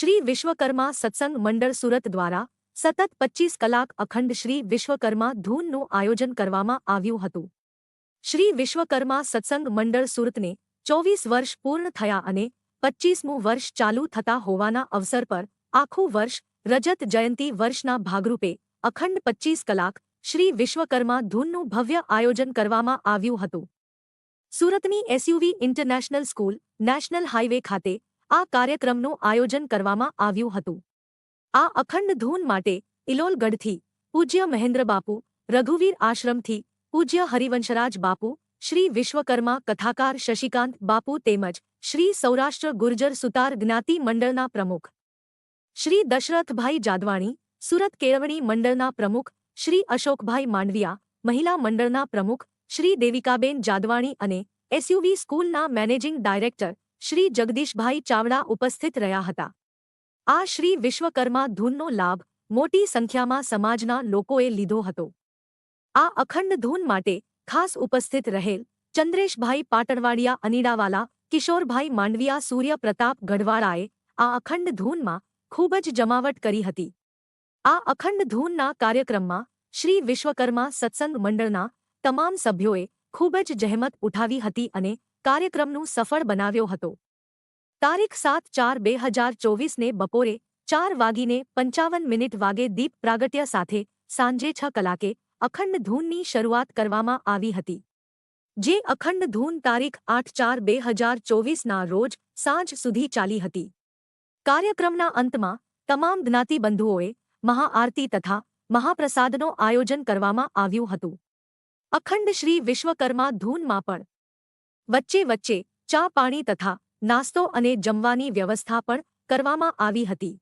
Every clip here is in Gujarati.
શ્રી વિશ્વકર્મા સત્સંગ મંડળ સુરત દ્વારા સતત પચીસ કલાક અખંડ શ્રી વિશ્વકર્મા ધૂનનું આયોજન કરવામાં આવ્યું હતું. શ્રી વિશ્વકર્મા સત્સંગ મંડળ સુરતને ચોવીસ વર્ષ પૂર્ણ થયા અને પચ્ચીસમું વર્ષ ચાલુ થતા હોવાના અવસર પર આખું વર્ષ રજત જયંતી વર્ષના ભાગરૂપે અખંડ પચ્ચીસ કલાક શ્રી વિશ્વકર્મા ધૂનનું ભવ્ય આયોજન કરવામાં આવ્યું હતું. સુરતની SUV international school, national highway ખાતે આ કાર્યક્રમનું આયોજન કરવામાં આવ્યું હતું. આ અખંડ ધૂન માટે ઇલોલગઢથી પૂજ્ય મહેન્દ્ર બાપુ, રઘુવીર આશ્રમથી પૂજ્ય હરિવંશરાજ બાપુ, શ્રી વિશ્વકર્મા કથાકાર શશિકાંત બાપુ તેમજ શ્રી સૌરાષ્ટ્ર ગુર્જર સુતાર જ્ઞાતિ મંડળના પ્રમુખ શ્રી દશરથભાઈ જાદવાણી, સુરત કેળવણી મંડળના પ્રમુખ શ્રી અશોકભાઈ માંડવિયા, મહિલા મંડળના પ્રમુખ શ્રી દેવિકાબેન જાદવાણી અને એસયુવી સ્કૂલના મેનેજિંગ ડાયરેક્ટર શ્રી જગદીશભાઈ ચાવડા ઉપસ્થિત રહ્યા હતા. આ શ્રી વિશ્વકર્મા ધૂનનો લાભ મોટી સંખ્યામાં સમાજના લોકોએ લીધો હતો. આ અખંડ ધૂન માટે ખાસ ઉપસ્થિત રહેલ ચંદ્રેશભાઈ પાટણવાડિયા અનીડાવાલા કિશોરભાઈ માંડવિયા સૂર્યપ્રતાપ ગઢવાળાએ આ અખંડ ધૂનમાં ખૂબ જ જમાવટ કરી હતી. આ અખંડ ધૂનના કાર્યક્રમમાં શ્રી વિશ્વકર્મા સત્સંગ મંડળના તમામ સભ્યોએ ખૂબ જ જહેમત ઉઠાવી હતી અને કાર્યક્રમનું સફળ બનાવ્યો હતો. તારીખ સાત ચાર બે હજાર ચોવીસને બપોરે ચાર વાગીને પંચાવન મિનિટ વાગે દીપ પ્રાગટ્ય સાથે સાંજે છ કલાકે અખંડ ધૂનની શરૂઆત કરવામાં આવી હતી. જે અખંડ ધૂન તારીખ આઠ ચાર બે હજાર ચોવીસના રોજ સાંજ સુધી ચાલી હતી. કાર્યક્રમના અંતમાં તમામ જ્ઞાતિબંધુઓએ મહાઆરતી તથા મહાપ્રસાદનો આયોજન કરવામાં આવ્યું હતું. અખંડ શ્રી વિશ્વકર્મા ધૂનમાં પણ વચ્ચે વચ્ચે ચા પાણી તથા નાસ્તો અને જમવાની વ્યવસ્થા પણ કરવામાં આવી હતી.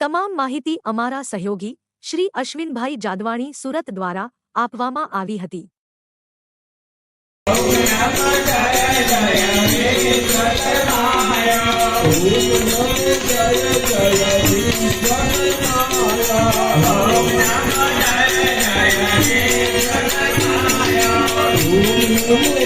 તમામ માહિતી અમારા સહયોગી શ્રી અશ્વિનભાઈ જાદવાણી સુરત દ્વારા આપવામાં આવી હતી. Oh,